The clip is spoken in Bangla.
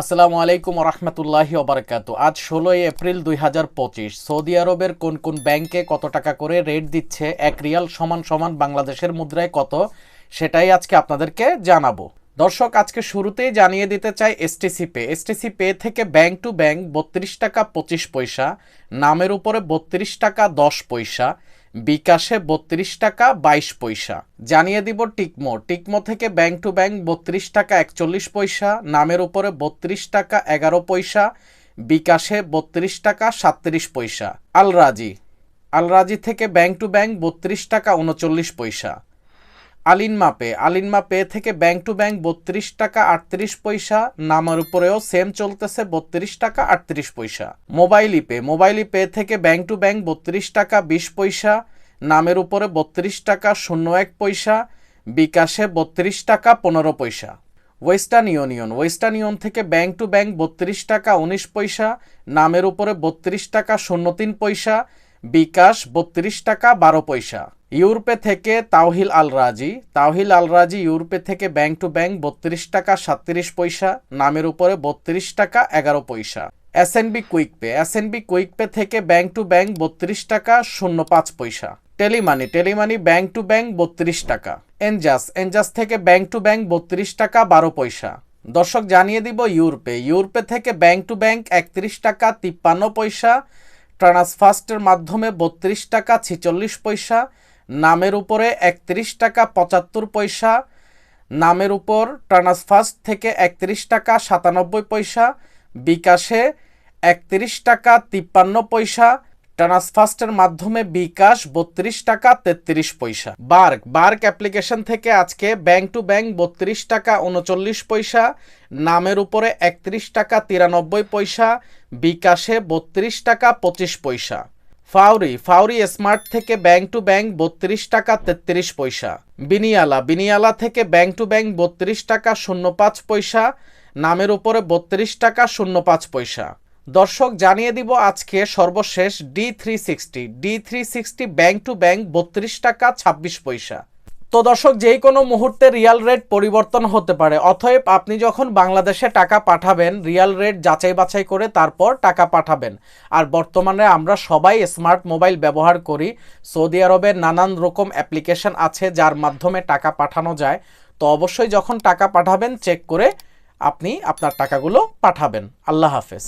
আসসালামু আলাইকুম রহমতুল্লাহি ওবরাকাত। আজ ষোলোই এপ্রিল দুই হাজার পঁচিশ, সৌদি আরবের কোন কোন ব্যাংকে কত টাকা করে রেট দিচ্ছে, এক রিয়াল সমান সমান বাংলাদেশের মুদ্রায় কত, সেটাই আজকে আপনাদেরকে জানাব। দর্শক, আজকে শুরুতেই জানিয়ে দিতে চাই এসটিসি পে। এসটিসি পে থেকে ব্যাংক টু ব্যাংক বত্রিশ টাকা পঁচিশ পয়সা, নামের উপরে বত্রিশ টাকা দশ পয়সা বিকাশে বত্রিশ টাকা বাইশ পয়সা। জানিয়ে দিব টিকমো। টিকমো থেকে ব্যাংক টু ব্যাংক বত্রিশ টাকা একচল্লিশ পয়সা, নামের উপরে বত্রিশ টাকা এগারো পয়সা, বিকাশে বত্রিশ টাকা সাতত্রিশ পয়সা। Al Rajhi. আলরাজি থেকে ব্যাংক টু ব্যাংক বত্রিশ টাকা উনচল্লিশ পয়সা। আলিনমা পে আলিনমা পে থেকে ব্যাংক টু ব্যাংক বত্রিশ টাকা আটত্রিশ পয়সা, নামের উপরেও সেম চলতেছে বত্রিশ টাকা আটত্রিশ পয়সা। মোবাইল ইপে। মোবাইল ইপে থেকে ব্যাংক টু ব্যাংক বত্রিশ টাকা বিশ পয়সা, নামের উপরে বত্রিশ টাকা শূন্য এক পয়সা, বিকাশে বত্রিশ টাকা পনেরো পয়সা। Western Union. ওয়েস্টার্ন ইউনিয়ন থেকে ব্যাংক টু ব্যাংক বত্রিশ টাকা উনিশ পয়সা, নামের উপরে বত্রিশ টাকা শূন্য তিন পয়সা, বিকাশ বত্রিশ টাকা বারো পয়সা। ইউরোপে থেকে তাওহিল আল রাজি তাওহিল আল রাজি ইউরোপে থেকে ব্যাংক টু ব্যাংক বত্রিশ টাকা সাতত্রিশ পয়সা, নামের উপরে বত্রিশ টাকা এগারো পয়সা। S N SNB quick pay S N B quick pay থেকে ব্যাংক টু ব্যাংক বত্রিশ টাকা শূন্য পাঁচ পয়সা। Telemoney. Telemoney bank to bank বত্রিশ টাকা। এনজাস। এনজাস থেকে ব্যাংক টু ব্যাংক বত্রিশ টাকা বারো পয়সা। দর্শক, জানিয়ে দিব ইউরোপে। ইউরোপে থেকে ব্যাংক টু ব্যাংক একত্রিশ টাকা তিপ্পান্ন পয়সা। ট্রান্সফার্স্টের মাধ্যমে বত্রিশ টাকা ছিচল্লিশ পয়সা। নামের উপরে একত্রিশ টাকা পঁচাত্তর পয়সা, নামের উপর ট্রান্সফার্স্ট থেকে একত্রিশ টাকা সাতানব্বই পয়সা, বিকাশে একত্রিশ টাকা তিপ্পান্ন পয়সা ট্রান্সফার্স্টের মাধ্যমে বিকাশ বত্রিশ টাকা তেত্রিশ পয়সা। বার্ক বার্ক অ্যাপ্লিকেশন থেকে আজকে ব্যাংক টু ব্যাংক বত্রিশ টাকা উনচল্লিশ পয়সা, নামের উপরে একত্রিশ টাকা তিরানব্বই পয়সা, বিকাশে বত্রিশ টাকা পঁচিশ পয়সা। ফাউরি ফাউরি স্মার্ট থেকে ব্যাংক টু ব্যাংক বত্রিশ টাকা তেত্রিশ পয়সা। বিনিয়ালা বিনিয়ালা থেকে ব্যাংক টু ব্যাংক বত্রিশ টাকা শূন্য পাঁচ পয়সা, নামের উপরে বত্রিশ টাকা শূন্য পাঁচ পয়সা। দর্শক, জানিয়ে দিব আজকে সর্বশেষ D three sixty D three sixty bank to bank বত্রিশ টাকা ছাব্বিশ পয়সা। তো দর্শক যেই কোনো মুহূর্তে রিয়াল রেট পরিবর্তন হতে পারে। অতএব আপনি যখন বাংলাদেশে টাকা পাঠাবেন, রিয়াল রেট যাচাই বাছাই করে তারপর টাকা পাঠাবেন। আর বর্তমানে আমরা সবাই স্মার্ট মোবাইল ব্যবহার করি। সৌদি আরবের নানান রকম অ্যাপ্লিকেশন আছে যার মাধ্যমে টাকা পাঠানো যায়। তো অবশ্যই যখন টাকা পাঠাবেন, চেক করে আপনি আপনার টাকাগুলো পাঠাবেন। আল্লাহ হাফেজ।